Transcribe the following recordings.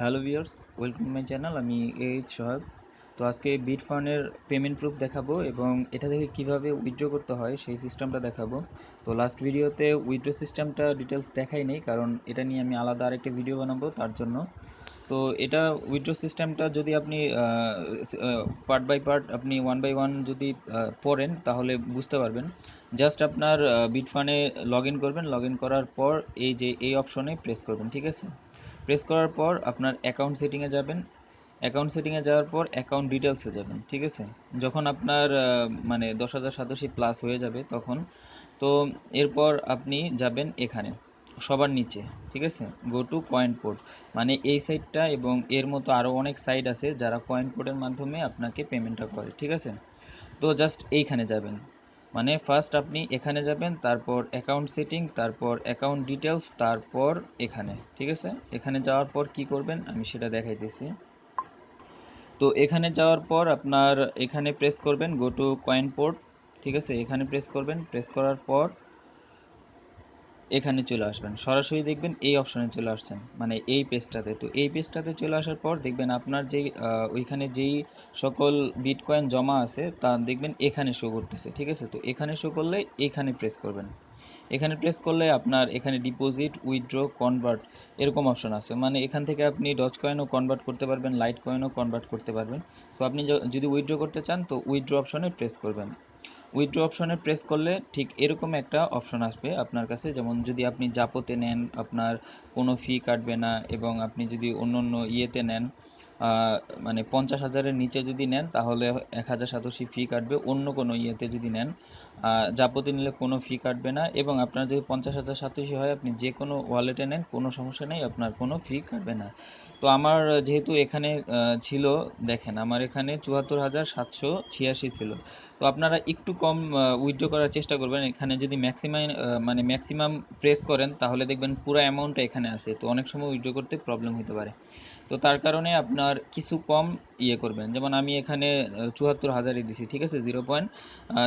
Hello viewers, welcome my channel, আমি H Sohag. তো আজকে বিট ফান্ডের পেমেন্ট প্রুফ দেখাবো এবং এটা থেকে কীভাবে উইথড্র করতে হয় সেই সিস্টেমটা দেখাবো। তো লাস্ট ভিডিওতে উইথড্র সিস্টেমটা ডিটেলস দেখাই নেই, কারণ এটা নিয়ে আমি আলাদা আরেকটা ভিডিও বানাবো তার জন্য। তো এটা উইথড্র সিস্টেমটা যদি আপনি পার্ট বাই পার্ট আপনি ওয়ান বাই ওয়ান যদি পড়েন, তাহলে বুঝতে পারবেন। জাস্ট আপনার বিট ফান্ডে লগ ইন করবেন লগ ইন করার পর এই যে, এই অপশনে প্রেস করবেন, ঠিক আছে? প্রেস করার পর আপনার অ্যাকাউন্ট সেটিংয়ে যাবেন। অ্যাকাউন্ট সেটিংয়ে যাওয়ার পর অ্যাকাউন্ট ডিটেলসে যাবেন, ঠিক আছে? যখন আপনার মানে দশ হাজার সাতাশি প্লাস হয়ে যাবে তখন, তো এরপর আপনি যাবেন এখানে, সবার নিচে, ঠিক আছে? গো টু কয়েন পোর্ট মানে এই সাইটটা এবং এর মতো আরও অনেক সাইট আছে যারা কয়েন পোর্টের মাধ্যমে আপনাকে পেমেন্টটা করে, ঠিক আছে? তো জাস্ট এইখানে যাবেন। মানে ফার্স্ট আপনি এখানে যাবেন, তারপর অ্যাকাউন্ট সেটিং তারপর অ্যাকাউন্ট ডিটেলস তারপর এখানে, ঠিক আছে? এখানে যাওয়ার পর কি করবেন? আমি সেটা দেখাইতেছি। তো এখানে যাওয়ার পর আপনার এখানে প্রেস করবেন গো টু কয়েন পোর্ট ঠিক আছে? এখানে প্রেস করবেন প্রেস করার পর এখানে চলে আসবেন। সরাসরি দেখবেন এই অপশনে চলে আসছেন। মানে এই পেজটাতে তো এই পেজটাতে চলে আসার পর দেখবেন আপনার যেই ওইখানে যেই সকল বিটকয়েন জমা আছে, তা দেখবেন এখানে শো করতেছে। ঠিক আছে? তো এখানে শো করলে এখানে প্রেস করবেন। এখানে প্রেস করলে আপনার এখানে ডিপোজিট উইথড্র কনভার্ট এরকম অপশন আছে। মানে এখান থেকে আপনি ডজ কয়েনও কনভার্ট করতে পারবেন লাইট কয়েনও কনভার্ট করতে পারবেন। সো আপনি যদি উইথড্র করতে চান, তো উইথড্র অপশনে প্রেস করবেন। উইথড্র অপশনে প্রেস করলে ঠিক এরকম একটা অপশন আসবে আপনার কাছে। যেমন যদি আপনি জাপোতে নেন, আপনার কোনো ফি কাটবে না এবং আপনি যদি অন্য অন্য ইয়েতে নেন মানে পঞ্চাশ হাজারের নিচে যদি নেন, তাহলে এক হাজার সাতাশি ফি কাটবে, অন্য কোনো ইয়েতে যদি নেন জাপোতে নিলে কোনো ফি কাটবে না এবং আপনার যদি পঞ্চাশ হাজার সাতাশি হয়, আপনি যে কোনো ওয়ালেটে নেন, কোনো সমস্যা নেই, আপনার কোনো ফি কাটবে না। তো আমার যেহেতু এখানে ছিল, দেখেন আমার এখানে চুয়াত্তর হাজার সাতশো ছিয়াশি ছিল। তো আপনারা একটু কম উইথড্র করার চেষ্টা করবেন। এখানে যদি ম্যাক্সিমাম মানে ম্যাক্সিমাম প্রেস করেন, তাহলে দেখবেন পুরো অ্যামাউন্টটা এখানে আছে। তো অনেক সময় উইথড্র করতে প্রবলেম হতে পারে। তো তার কারণে আপনার কিছু কম ইয়ে করবেন। যেমন আমি এখানে চুয়াত্তর হাজারই দিছি, ঠিক আছে? Zero point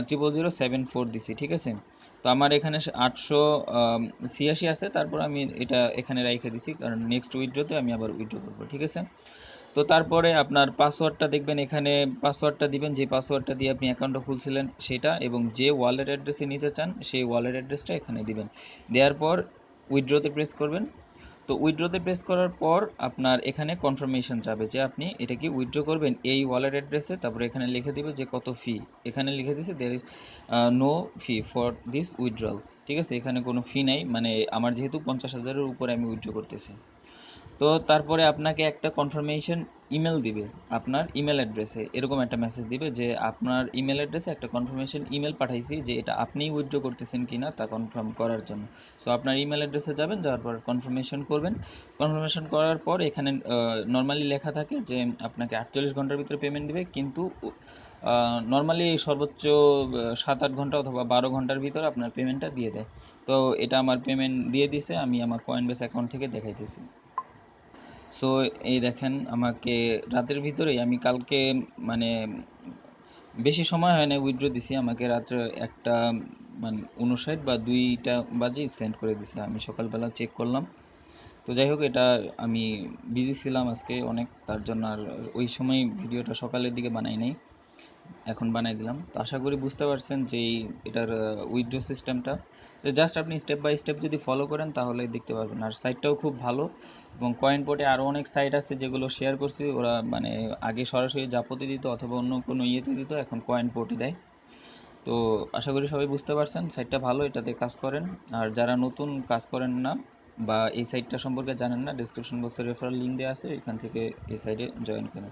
triple zero seven four দিছি, ঠিক আছে? তো আমার এখানে আটশো ছিয়াশি আছে। তারপর আমি এটা এখানে রাইখে দিছি, কারণ নেক্সট উইথড্রোতে আমি আবার উইথড্র করব, ঠিক আছে? তো তারপরে আপনার পাসওয়ার্ডটা দেখবেন এখানে পাসওয়ার্ডটা দিবেন। যে পাসওয়ার্ডটা দিয়ে আপনি অ্যাকাউন্টটা খুলছিলেন সেটা এবং যে ওয়ালেট অ্যাড্রেসে নিতে চান, সেই ওয়ালেট অ্যাড্রেসটা এখানে দিবেন। দেওয়ার পর উইথড্রোতে প্রেস করবেন। তো উইথড্রোতে প্রেস করার পর আপনার এখানে কনফার্মেশন যাবে যে আপনি এটা কি উইথড্র করবেন এই ওয়ালেট অ্যাড্রেসে তারপরে এখানে লিখে দেবে যে কত ফি এখানে লিখে দিছে there is no fee for this withdrawal ঠিক আছে? এখানে কোনো ফি নাই। মানে আমার যেহেতু পঞ্চাশ হাজারের উপরে আমি উইথড্র করতেছি। তো তারপরে আপনাকে একটা কনফার্মেশন ইমেল দিবে, আপনার ইমেল অ্যাড্রেসে এরকম একটা মেসেজ দিবে যে, আপনার ইমেল অ্যাড্রেসে একটা কনফার্মেশন ইমেল পাঠাইছি যে, এটা আপনিই উইথড্র করতেছেন কি না তা কনফার্ম করার জন্য। সো আপনার ইমেল অ্যাড্রেসে যাবেন, যাওয়ার পর কনফার্মেশন করবেন। কনফার্মেশন করার পর এখানে নর্মালি লেখা থাকে যে, আপনাকে আটচল্লিশ ঘণ্টার ভিতরে পেমেন্ট দিবে, কিন্তু নর্মালি সর্বোচ্চ সাত আট ঘণ্টা অথবা বারো ঘণ্টার ভিতরে আপনার পেমেন্টটা দিয়ে দেয়। তো, এটা আমার পেমেন্ট দিয়ে দিছে, আমি আমার কয়েন বেস অ্যাকাউন্ট থেকে দেখাইতেছি। সো এই দেখেন আমাকে রাতের ভিতরেই, আমি কালকে মানে বেশি সময় হয় না উইথড্র দিছি, আমাকে রাত্রে একটা মানে উনষাট বা দুইটা বাজে সেন্ড করে দিছে। আমি সকালবেলা চেক করলাম। তো যাই হোক, এটা আমি বিজি ছিলাম আজকে অনেক, তার জন্য আর ওই সময় ভিডিওটা সকালের দিকে বানাই নাই। এখন বানাই দিলাম। তো আশা করি বুঝতে পারছেন যে এটার উইথড্র সিস্টেমটা জাস্ট আপনি স্টেপ বাই স্টেপ যদি ফলো করেন তাহলে দেখতে পারবেন। আর সাইটটাও খুব ভালো এবং কয়েন পোর্টে আরও অনেক সাইট আছে যেগুলো শেয়ার করছি। ওরা মানে আগে সরাসরি জাপতে দিত অথবা অন্য কোনো ইয়েতে দিত, এখন কয়েন পোর্টে দেয়। তো আশা করি সবাই বুঝতে পারছেন সাইটটা ভালো, এটাতে কাজ করেন। আর যারা নতুন কাজ করেন না বা এই সাইটটা সম্পর্কে জানেন না ডিসক্রিপশন বক্সে রেফারেল লিঙ্ক দেওয়া আছে, এখান থেকে এই সাইটে জয়েন করেন।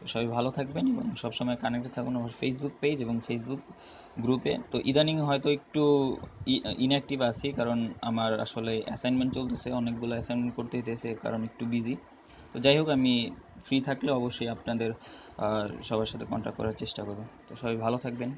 তো সবাই ভালো থাকবেন এবং সবসময় কানেক্টে থাকুন আমার ফেসবুক পেজ এবং ফেসবুক গ্রুপে তো ইদানিং হয়তো একটু ইনঅ্যাক্টিভ আছি কারণ আমার আসলে অ্যাসাইনমেন্ট চলতেছে, অনেকগুলো অ্যাসাইনমেন্ট করতে হইতেছে কারণ একটু বিজি তো যাই হোক, আমি ফ্রি থাকলে অবশ্যই আপনাদের সবার সাথে কন্ট্যাক্ট করার চেষ্টা করব। তো সবাই ভালো থাকবেন।